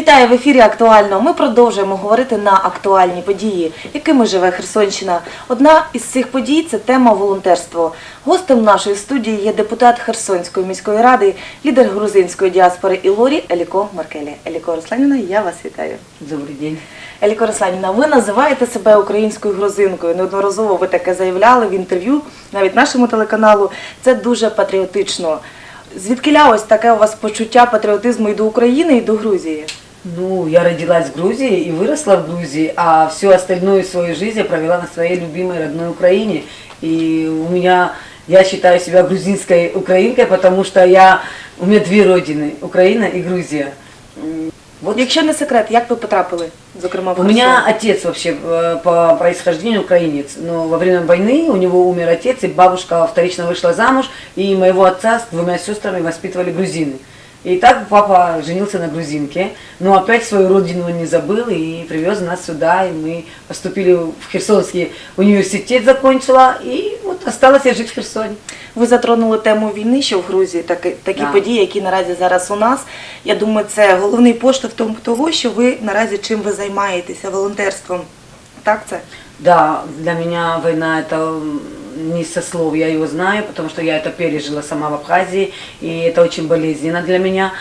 Вітаю в ефірі актуально. Ми продовжуємо говорити на актуальні події, якими живе Херсонщина. Одна із цих подій це тема волонтерство. Гостем нашої студії є депутат Херсонської міської ради, лідер грузинської діаспори Ілорі Еліко Маркелі. Еліко Русланіна, я вас вітаю. Добрый день. Еліко Русланіна, ви називаєте себе українською грузинкою. Неодноразово ви таке заявляли в інтерв'ю, навіть нашому телеканалу. Це дуже патріотично. Звідки ось таке у вас почуття патріотизму і до України, і до Грузії? Ну, я родилась в Грузии и выросла в Грузии, а всю остальную свою жизнь я провела на своей любимой родной Украине. И у меня, я считаю себя грузинской украинкой, потому что я, у меня две родины, Украина и Грузия. Вот Якщо не секрет, як ви потрапили, зокрема, в У Херсон? меня отец вообще э, по происхождению украинец, но во время войны у него умер отец, и бабушка вторично вышла замуж, и моего отца с двумя сестрами воспитывали грузины. И так папа женился на грузинке, но опять свою родину он не забыл и привез нас сюда, и мы поступили в Херсонский университет, закончила, и вот осталась я жить в Херсоне. Ви затронули тему війни, що в Грузії такі, такі Да. події, які наразі зараз у нас. Я думаю, це головний поштовх тому- того, що ви наразі чим ви займаєтеся волонтерством. Так це? Да, для меня война это м, не со слов, я его знаю, потому что я это пережила сама в Абхазии, и это очень болезненно для меня.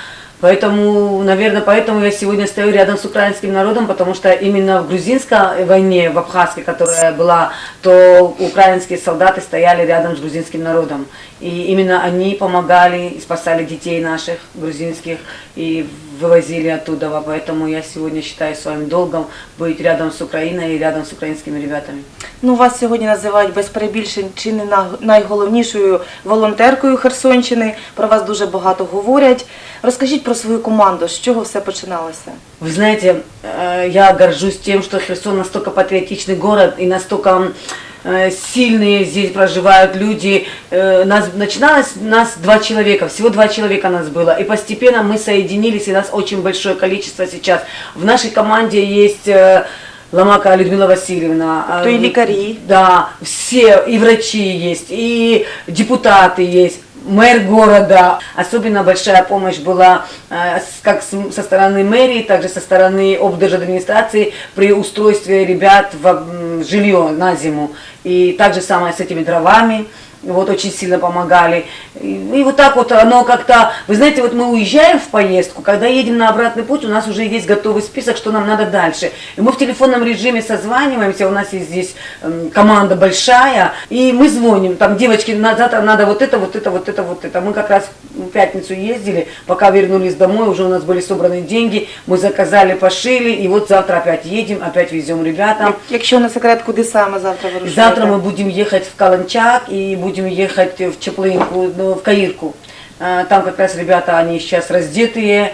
Поэтому, наверное, поэтому я сегодня стою рядом с украинским народом, потому что именно в грузинской войне, в Абхазской, которая была, то украинские солдаты стояли рядом с грузинским народом. И именно они помогали спасали детей наших грузинских и вывозили оттуда. Поэтому я сегодня считаю своим долгом быть рядом с Украиной и рядом с украинскими ребятами. Ну, вас сьогодні називають без перебільшень чи не на- найголовнішою волонтеркою Херсонщини. Про вас дуже багато говорять. Розкажіть про свою команду, з чого все починалося? Вы знаете, э, я горжусь тем, что Херсон настолько патриотичный город и настолько м, э, сильные здесь проживают люди. Э, Нас начиналось нас два человека, всего два человека нас было, и постепенно мы соединились, и нас очень большое количество сейчас. В нашей команде есть э, Ломака Людмила Васильевна. а, То и лекари. Да, все, и врачи есть, и депутаты есть, мэр города. Особенно большая помощь была э, как со стороны мэрии, так же со стороны облдержадминистрации при устройстве ребят в жилье на зиму. И так же самое с этими дровами. Вот очень сильно помогали. И, и вот так вот оно как-то, вы знаете, вот мы уезжаем в поездку, когда едем на обратный путь, у нас уже есть готовый список, что нам надо дальше. И мы в телефонном режиме созваниваемся, у нас есть здесь команда большая, и мы звоним, там, девочки, на, завтра надо вот это, вот это, вот это, вот это. Мы как раз в пятницу ездили, пока вернулись домой, уже у нас были собраны деньги, мы заказали, пошили, и вот завтра опять едем, опять везем ребятам. Як- Якщо не секрет, куди саме завтра вирушаєте? Завтра мы будем ехать в Каланчак и будем ехать в Чеплынку, ну, в Каирку. А, Там как раз ребята, они сейчас раздетые,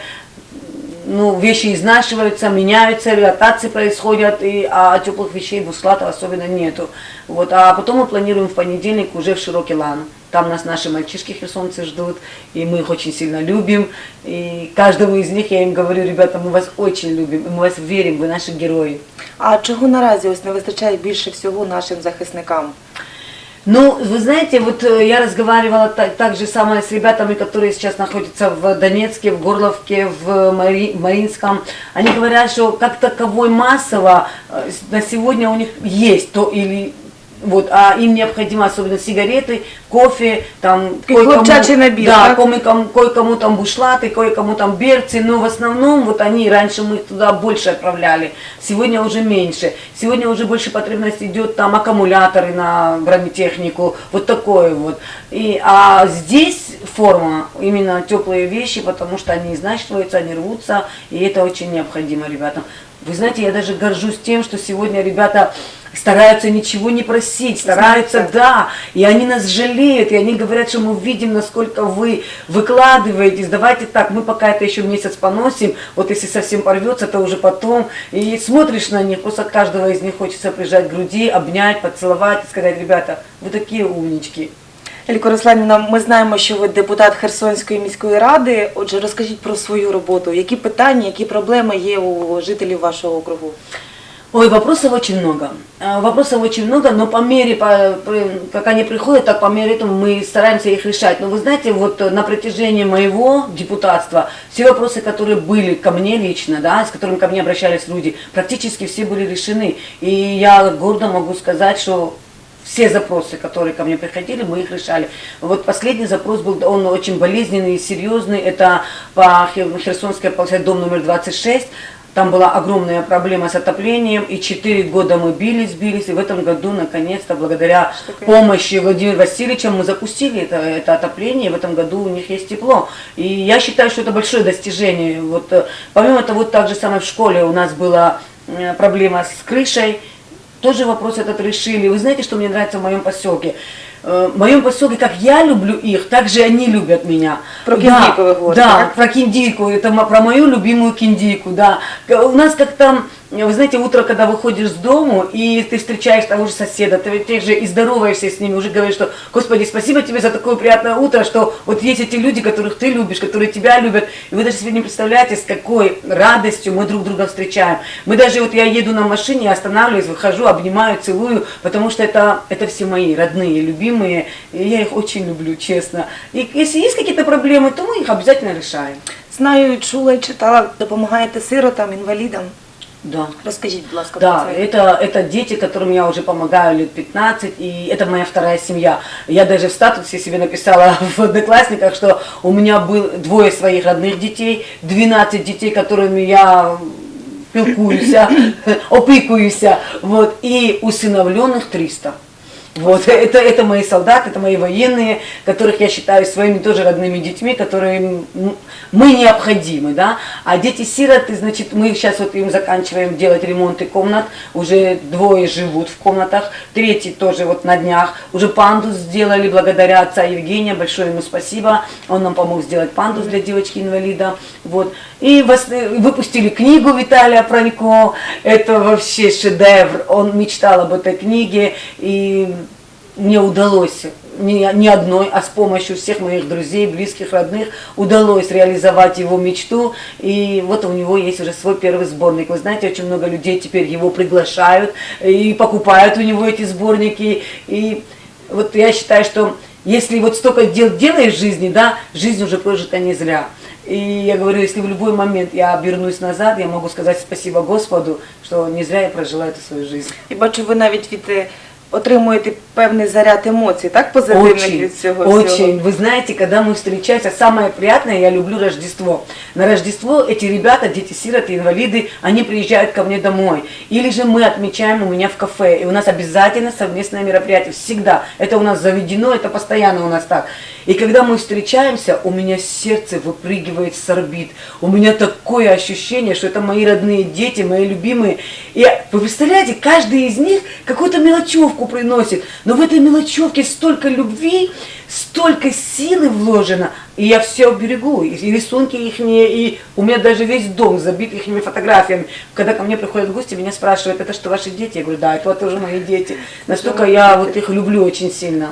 ну, вещи изнашиваются, меняются, ротации происходят, и, а теплых вещей буслатов особенно нету. Вот, а потом мы планируем в понедельник уже в Широкий Лан. Там нас наши мальчишки херсонцы ждут, и мы их очень сильно любим. И каждому из них я им говорю, ребята, мы вас очень любим, и мы вас верим, вы наши герои. А чого наразі ось не вистачає більше всього нашим захисникам? Ну, вы знаете, вот э, я разговаривала так, так же самое с ребятами, которые сейчас находятся в Донецке, в Горловке, в Мари- Маринском. Они говорят, что как таковой массово э, на сегодня у них есть то или вот, а им необходимо особенно сигареты, кофе, там набір, да, кое-кому, кое-кому там бушлаты, кое-кому там берцы, но в основном вот они, раньше мы их туда больше отправляли, сегодня уже меньше. Сегодня уже больше потребность идет там аккумуляторы на бронетехнику, вот такое вот. И, а здесь форма, именно теплые вещи, потому что они изнашиваются, они рвутся, и это очень необходимо ребятам. Вы знаете, я даже горжусь тем, что сегодня ребята стараются ничего не просить, стараются, Знаете. да, и они нас жалеют, и они говорят, что мы видим, насколько вы выкладываетесь, давайте так, мы пока это еще месяц поносим, вот если совсем порвется, то уже потом, и смотришь на них, просто каждого из них хочется прижать к груди, обнять, поцеловать и сказать, ребята, вы такие умнички. Еліко Русланіна, ми знаємо, що ви депутат Херсонської міської ради. Отже, розкажіть про свою роботу. Які питання, які проблеми є у жителів вашого округу? Ой, вопросов очень много. Э, Вопросов очень много, но по мере, по- как они приходят, так по мере этому мы стараемся их решать. Но вы знаете, вот э, на протяжении моего депутатства все вопросы, которые были ко мне лично, да, с которыми ко мне обращались люди, практически все были решены. И я гордо могу сказать, что все запросы, которые ко мне приходили, мы их решали. Вот последний запрос был, он очень болезненный и серьезный, это по Хер- Херсонской полосе дом номер 26, там была огромная проблема с отоплением, и 4 года мы бились, бились, и в этом году, наконец-то, благодаря помощи Владимира Васильевича, мы запустили это, это отопление, и в этом году у них есть тепло. И я считаю, что это большое достижение. Вот, э, помимо того, вот так же самое в школе у нас была э, проблема с крышей, тоже вопрос этот решили. Вы знаете, что мне нравится в моем поселке? Э, В моем поселке, как я люблю их, так же они любят меня. Про Да, киндийку вы говорите, Да, так? про киндийку, это про мою любимую киндийку, да. У нас как там, вы знаете, утро, когда выходишь с дому, и ты встречаешь того же соседа, ты тех же и здороваешься с ними, уже говоришь, что, Господи, спасибо тебе за такое приятное утро, что вот есть эти люди, которых ты любишь, которые тебя любят, и вы даже себе не представляете, с какой радостью мы друг друга встречаем. Мы даже, вот я еду на машине, останавливаюсь, выхожу, обнимаю, целую, потому что это, это все мои родные, любимые, и я их очень люблю, честно. И если есть какие-то проблемы, то мы их обязательно решаем. Знаю, чула і читала, допомагаєте сиротам, інвалідам. Да. Будь ласка, Да, это, это дети, которым я уже помогаю лет 15, и это моя вторая семья. Я даже в статусе себе написала в Одноклассниках, что у меня был двое своих родных детей, 12 детей, которыми я пилкуюся, опыкуюся, вот, и усыновленных 300. Вот, это, это мои солдаты, это мои военные, которых я считаю своими тоже родными детьми, которые мы необходимы, да. А дети-сироты, значит, мы сейчас вот им заканчиваем делать ремонты комнат, уже двое живут в комнатах, третий тоже вот на днях, уже пандус сделали благодаря отца Евгения, большое ему спасибо, он нам помог сделать пандус для девочки-инвалида, вот. И выпустили книгу Виталия Пронько, это вообще шедевр, он мечтал об этой книге, и мне удалось не, не одной, а с помощью всех моих друзей, близких, родных удалось реализовать его мечту. И вот у него есть уже свой первый сборник. Вы знаете, очень много людей теперь его приглашают и покупают у него эти сборники. И вот я считаю, что если вот столько дел делаешь в жизни, да, жизнь уже прожита не зря. И я говорю, если в любой момент я обернусь назад, я могу сказать спасибо Господу, что не зря я прожила эту свою жизнь. І бачу, ви навіть від е, отримуєте певний заряд емоцій, так позитивних Очень, від цього очень. всього. Вы знаете, когда мы встречаемся, самое приятное, я люблю Рождество. На Рождество эти ребята, дети-сироты, инвалиды, они приезжают ко мне домой. Или же мы отмечаем у меня в кафе. И у нас обязательно совместное мероприятие. Всегда. Это у нас заведено, это постоянно у нас так. И когда мы встречаемся, у меня сердце выпрыгивает с орбит. У меня такое ощущение, что это мои родные дети, мои любимые. И вы представляете, каждый из них какую-то мелочевку приносит. Но в этой мелочевке столько любви, столько силы вложено. И я все берегу. И рисунки их, и у меня даже весь дом забит их фотографиями. Когда ко мне приходят гости, меня спрашивают, это что, ваши дети? Я говорю, да, это вот тоже мои дети. Настолько я вот их люблю очень сильно.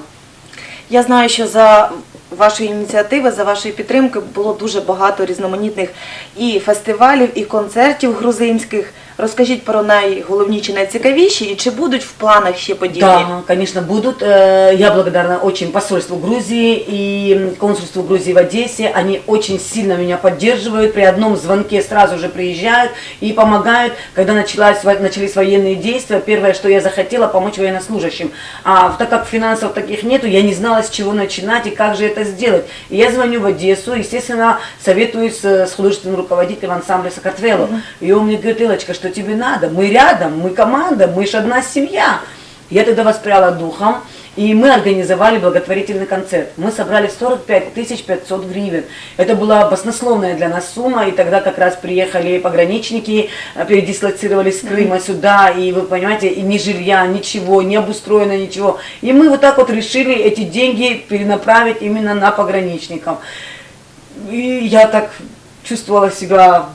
Я знаю, що за вашої ініціативи, за вашої підтримки було дуже багато різноманітних і фестивалів, і концертів грузинських. Розкажіть про найголовніші, найцікавіші, і чи будуть в планах ще події? Да, конечно, будут. Э, Я благодарна очень посольству Грузии и консульству Грузии в Одессе. Они очень сильно меня поддерживают. При одном звонке сразу же приезжают и помогают. Когда началась, во- начались военные действия, первое, что я захотела, помочь военнослужащим. А так как финансов таких нету, я не знала, с чего начинать и как же это сделать. И я звоню в Одессу, естественно, советуюсь э, с художественным руководителем ансамбля Сакартвелу. И он мне говорит, Илочка, что тебе надо? Мы рядом, мы команда, мы же одна семья. Я тогда воспряла духом, и мы организовали благотворительный концерт. Мы собрали 45 тысяч 500 гривен. Это была баснословная для нас сумма, и тогда как раз приехали пограничники, э, передислоцировались с Крыма сюда, и вы понимаете, и ни жилья, ничего, не обустроено ничего. И мы вот так вот решили эти деньги перенаправить именно на пограничников. И я так чувствовала себя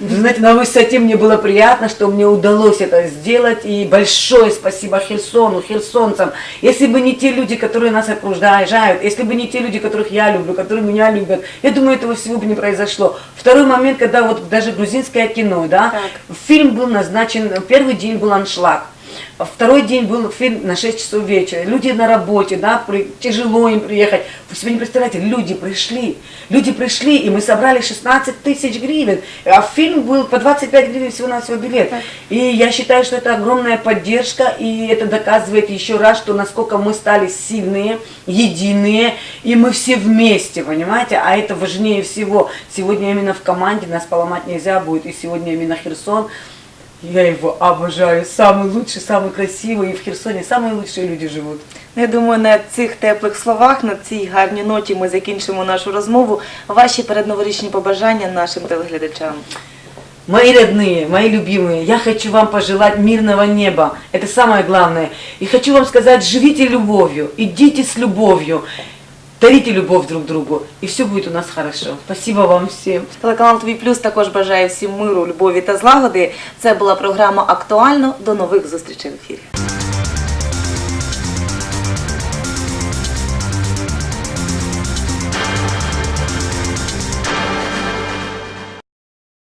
знаете, на высоте мне было приятно, что мне удалось это сделать. И большое спасибо Херсону, херсонцам. Если бы не те люди, которые нас окружают, если бы не те люди, которых я люблю, которые меня любят, я думаю, этого всего бы не произошло. Второй момент, когда вот даже грузинское кино, да, Так. фильм был назначен, первый день был аншлаг. Второй день был фильм на 6 часов вечера. Люди на работе, да, при- тяжело им приехать. Вы себе не представляете, люди пришли. Люди пришли, и мы собрали 16 тысяч гривен. А фильм был по 25 гривен всего на свой билет. И я считаю, что это огромная поддержка, и это доказывает еще раз, что насколько мы стали сильные, единые, и мы все вместе, понимаете? А это важнее всего. Сегодня именно в команде нас поломать нельзя будет, и сегодня именно Херсон. Я его обожаю. Самый лучший, самый красивый. И в Херсоне самые лучшие люди живут. Я думаю, на цих теплих словах, на цій гарній ноті ми закінчимо нашу розмову. Ваші передноворічні побажання нашим телеглядачам. Мои родные, мои любимые, я хочу вам пожелать мирного неба. Это самое главное. И хочу вам сказать, живите любовью, идите с любовью, дарите любовь друг другу, и все будет у нас хорошо. Спасибо вам всем. Телеканал Твій Плюс також бажає всім миру, любові та злагоди. Це була програма Актуально. До нових зустрічей в ефірі.